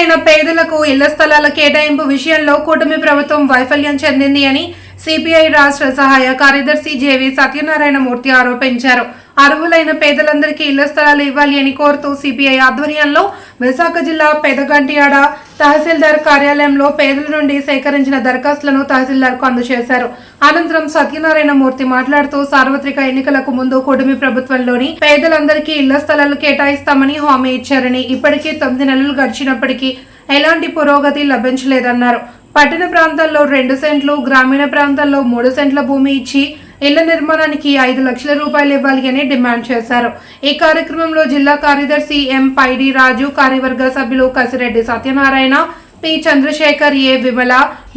అర్హులైన పేదలకు ఇళ్ళ స్థలాల కేటాయింపు విషయంలో కూటమి ప్రభుత్వం వైఫల్యం చెందింది అని సిపిఐ రాష్ట్ర సహాయ కార్యదర్శి జేవి సత్యనారాయణ మూర్తి ఆరోపించారు. అర్హులైన పేదలందరికీ ఇళ్ళ స్థలాలు ఇవ్వాలి అని కోరుతూ సిపిఐ ఆధ్వర్యంలో విశాఖ జిల్లా పెదగంటియాడ తహసీల్దార్ కార్యాలయంలో పేదల నుండి సేకరించిన దరఖాస్తులను తహసీల్దార్కు అందజేశారు. అనంతరం సత్యనారాయణ మూర్తి మాట్లాడుతూ సార్వత్రిక ఎన్నికలకు ముందు కుడుమి ప్రభుత్వంలోని పేదలందరికీ ఇళ్ళ స్థలాలు కేటాయిస్తామని హామీ ఇచ్చారని ఇప్పటికీ తొమ్మిది నెలలు గడిచినప్పటికీ ఎలాంటి పురోగతి లభించలేదన్నారు. పట్టణ ప్రాంతాల్లో రెండు సెంట్లు గ్రామీణ ప్రాంతాల్లో మూడు సెంట్ల భూమి ఇచ్చి ఇళ్ళ నిర్మాణానికి ఐదు లక్షల రూపాయలు ఇవ్వాలి అని డిమాండ్ చేశారు. ఈ కార్యక్రమంలో జిల్లా కార్యదర్శి ఎం పైడి రాజు కార్యవర్గ సభ్యులు కసిరెడ్డి సత్యనారాయణ పి చంద్రశేఖర్ ఏ విమల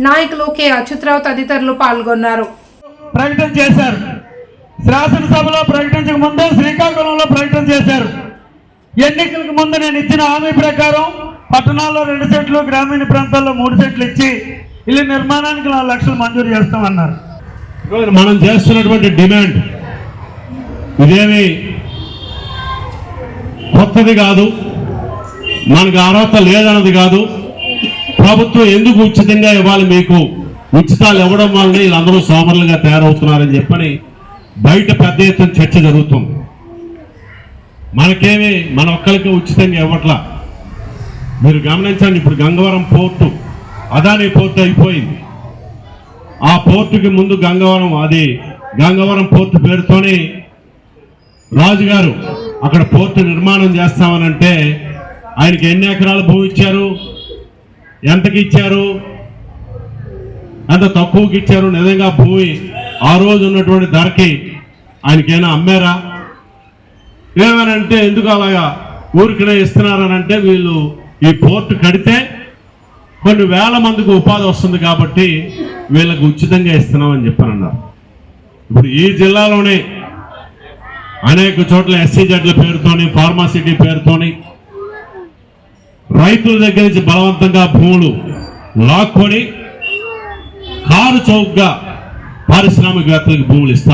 నాయకులు కె అచ్యుతరావు తదితరులు పాల్గొన్నారు. ప్రకటన చేశారు. శాసనసభలో ప్రకటించక ముందు శ్రీకాకుళంలో ప్రకటన చేశారు. ఎన్నికలకు ముందు నేను ఇచ్చిన హామీ ప్రకారం పట్టణాల్లో రెండు సెంట్లు గ్రామీణ ప్రాంతాల్లో మూడు సెంట్లు ఇచ్చి ఇల్లు నిర్మాణానికి నాలుగు లక్షలు మంజూరు చేస్తామన్నారు. మనం చేస్తున్నటువంటి డిమాండ్. ఇదేమి కొత్తది కాదు. మనకు అర్హత లేదన్నది కాదు. ప్రభుత్వం ఎందుకు ఉచితంగా ఇవ్వాలి మీకు? ఉచితాలు ఇవ్వడం వల్లనే వీళ్ళందరూ సోమరులుగా తయారవుతున్నారని చెప్పని బయట పెద్ద ఎత్తున చర్చ జరుగుతుంది. మనకేమి మన ఒక్కరికి ఉచితంగా ఇవ్వట్లా. మీరు గమనించండి ఇప్పుడు గంగవరం పోర్టు అదాని పోర్టు అయిపోయింది. ఆ పోర్టుకి ముందు గంగవరం అది గంగవరం పోర్టు పేరుతోని రాజుగారు అక్కడ పోర్టు నిర్మాణం చేస్తామనంటే ఆయనకి ఎన్ని ఎకరాల భూమి ఇచ్చారు ఎంతకి ఇచ్చారు ఎంత తక్కువకి ఇచ్చారు నిజంగా భూమి ఆ రోజు ఉన్నటువంటి ధరకి ఆయనకైనా అమ్మారా? ఏమనంటే ఎందుకు అలాగా ఊరికనే ఇస్తున్నారనంటే వీళ్ళు ఈ పోర్టు కడితే కొన్ని వేల మందికి ఉపాధి వస్తుంది కాబట్టి వీళ్ళకి ఉచితంగా ఇస్తున్నామని చెప్పారన్నారు ఇప్పుడు ఈ జిల్లాలోనే అనేక చోట్ల ఎస్సీ జడ్ల పేరుతోని ఫార్మాసిటీ పేరుతోని రైతుల దగ్గర నుంచి బలవంతంగా భూములు లాక్కొని కారు చౌక్గా పారిశ్రామికవేత్తలకు భూములు ఇస్తా